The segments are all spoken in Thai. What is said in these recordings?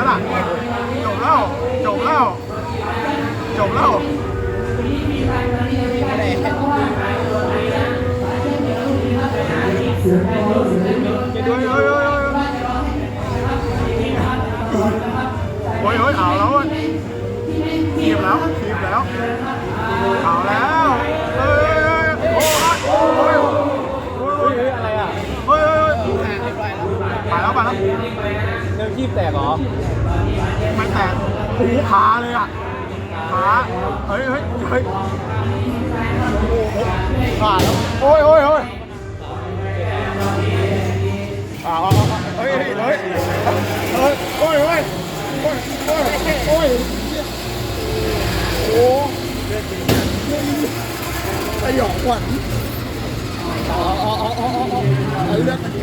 แล้วล่ะ จบแล้ว จบแล้ว จบแล้วโอ้ยโอ้ยเอาแล้วเทียบแล้วเทียบแล้วเอาแล้วีบแตกเหรอไม่แตกโอ้โหขาเลยอะขาเฮ้ยเฮ้ยเฮ้ยโอ้โหขาแล้วโอ้ยโอ้ยโอ้ยอ่าเอาเอาเอาเฮ้ยเฮ้ยเฮ้ยเฮ้ยโอ้ยโอ้ยโอ้ยโอ้ยโอ้ยโอ้สยองขวัญอ๋ออ๋ออ๋ออ๋ออ๋อเอาเรื่องมันดี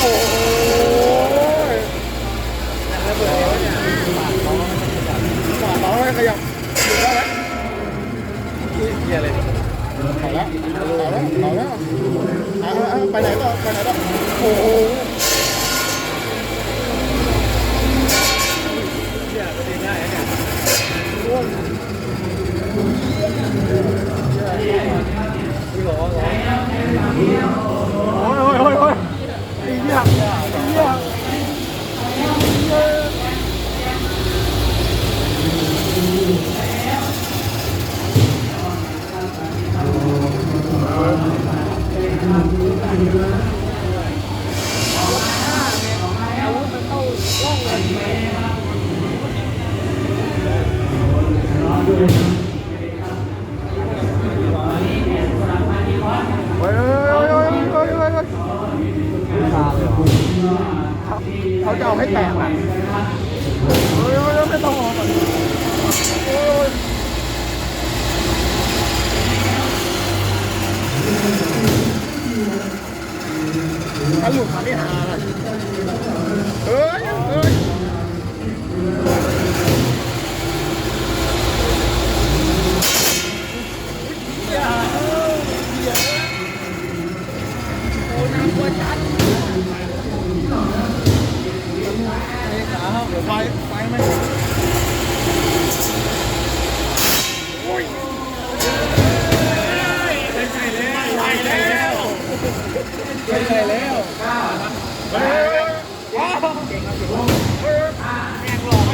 โอ้ย ระเบิดแล้วเนี่ย ฝาเราให้ขยับ หยุดได้ไหมเฮียเลยเอาแล้วเอาแล้วเอาแล้วเอาแล้วเอาไปไหนต่อไปไหนต่อโอ้โห เฮ้ยเฮ้ยเฮ้ยเฮ้ยเฮ้ยเฮ้ยเขาจะเอาให้แตกอะเฮ้ยเฮ้ยไม่ต้องออกก่อนโอ้ยถ้าหลุดมานี่หาอะไรเฮ้ยเฮ้ย ไฟไฟไหมโอ้ยไม่ใช่แล้วไม่ใช่แล้วไม่ใช่แล้วเฮ้ยเฮ้ยเฮ้ยแม่งหลอก